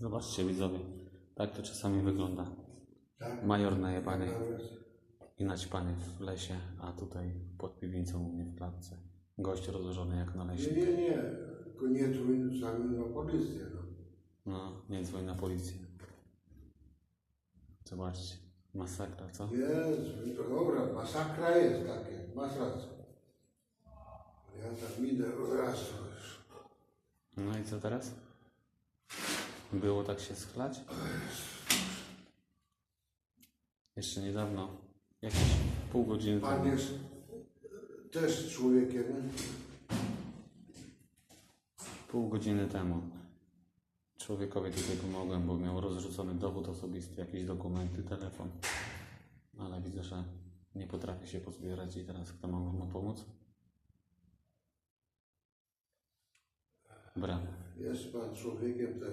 Zobaczcie widzowie, tak to czasami wygląda. Tak? Major najebany Tak jest. i naćpany w lesie, a tutaj pod piwnicą u mnie w klatce. Gość rozłożony jak na Nie, lesie. nie, nie. Tylko nie tu sami na policję. No. No, nie dzwoń na policję. Zobaczcie, masakra, co? Jezu, to dobra, masakra jest takie, masz rację. Ja tam idę raz już. No i co teraz? Było tak się schlać? Jeszcze niedawno, jakieś pół godziny Pan temu. jest też człowiekiem. Pół godziny temu człowiekowi tutaj pomogłem, bo miał rozrzucony dowód osobisty, jakieś dokumenty, telefon. Ale widzę, że nie potrafię się pozbierać i teraz kto mógł mu pomóc? Brawo. Jest pan człowiekiem też.